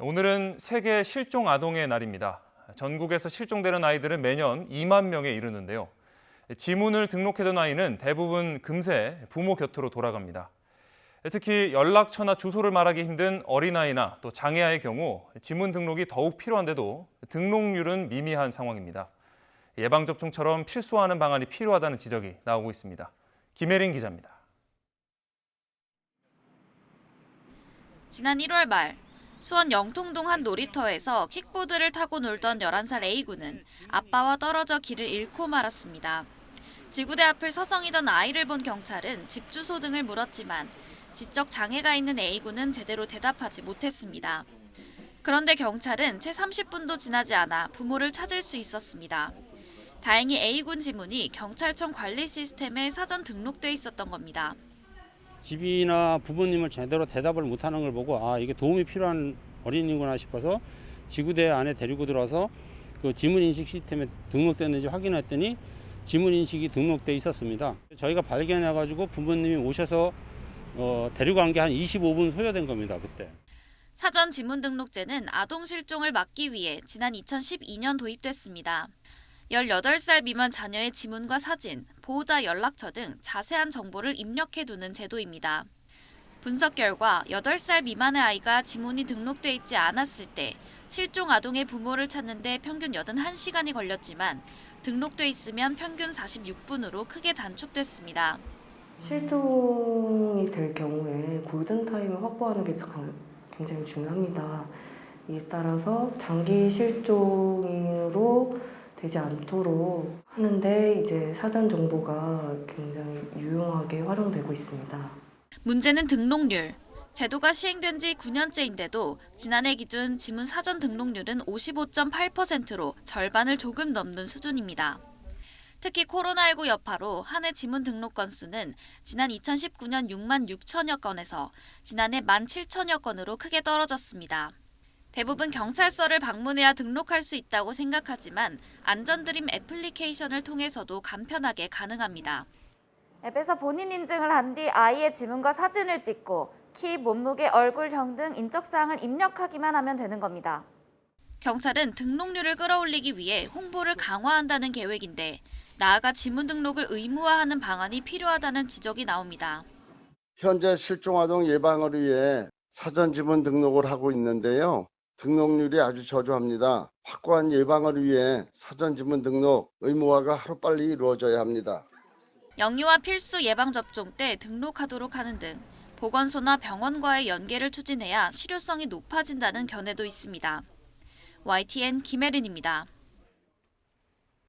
오늘은 세계 실종 아동의 날입니다. 전국에서 실종되는 아이들은 매년 2만 명에 이르는데요. 지문을 등록해둔 아이는 대부분 금세 부모 곁으로 돌아갑니다. 특히 연락처나 주소를 말하기 힘든 어린아이나 또 장애아의 경우 지문 등록이 더욱 필요한데도 등록률은 미미한 상황입니다. 예방접종처럼 필수화하는 방안이 필요하다는 지적이 나오고 있습니다. 김혜린 기자입니다. 지난 1월 말 수원 영통동 한 놀이터에서 킥보드를 타고 놀던 11살 A군은 아빠와 떨어져 길을 잃고 말았습니다. 지구대 앞을 서성이던 아이를 본 경찰은 집 주소 등을 물었지만 지적 장애가 있는 A군은 제대로 대답하지 못했습니다. 그런데 경찰은 채 30분도 지나지 않아 부모를 찾을 수 있었습니다. 다행히 A군 지문이 경찰청 관리 시스템에 사전 등록돼 있었던 겁니다. 집이나 부모님을 제대로 대답을 못하는 걸 보고 아 이게 도움이 필요한 어린이구나 싶어서 지구대 안에 데리고 들어서 그 지문 인식 시스템에 등록됐는지 확인했더니 지문 인식이 등록돼 있었습니다. 저희가 발견해 가지고 부모님이 오셔서 어, 데리고 간 게 한 25분 소요된 겁니다 그때. 사전 지문 등록제는 아동 실종을 막기 위해 지난 2012년 도입됐습니다. 18살 미만 자녀의 지문과 사진, 보호자 연락처 등 자세한 정보를 입력해 두는 제도입니다. 분석 결과 8살 미만의 아이가 지문이 등록돼 있지 않았을 때 실종 아동의 부모를 찾는데 평균 81시간이 걸렸지만 등록돼 있으면 평균 46분으로 크게 단축됐습니다. 실종이 될 경우에 골든타임을 확보하는 게 강- 굉장히 중요합니다. 이에 따라서 장기 실종으로 되지 않도록 하는데 이제 사전 정보가 굉장히 유용하게 활용되고 있습니다. 문제는 등록률. 제도가 시행된 지 9년째인데도 지난해 기준 지문 사전 등록률은 55.8%로 절반을 조금 넘는 수준입니다. 특히 코로나19 여파로 한 해 지문 등록 건수는 지난 2019년 6만 6천여 건에서 지난해 1만 7천여 건으로 크게 떨어졌습니다. 대부분 경찰서를 방문해야 등록할 수 있다고 생각하지만 안전드림 애플리케이션을 통해서도 간편하게 가능합니다. 앱에서 본인 인증을 한 뒤 아이의 지문과 사진을 찍고 키, 몸무게, 얼굴형 등 인적사항을 입력하기만 하면 되는 겁니다. 경찰은 등록률을 끌어올리기 위해 홍보를 강화한다는 계획인데 나아가 지문 등록을 의무화하는 방안이 필요하다는 지적이 나옵니다. 현재 실종 아동 예방을 위해 사전 지문 등록을 하고 있는데요. 등록률이 아주 저조합니다. 확고한 예방을 위해 사전 지문 등록 의무화가 하루빨리 이루어져야 합니다. 영유아 필수 예방접종 때 등록하도록 하는 등 보건소나 병원과의 연계를 추진해야 실효성이 높아진다는 견해도 있습니다. YTN 김혜린입니다.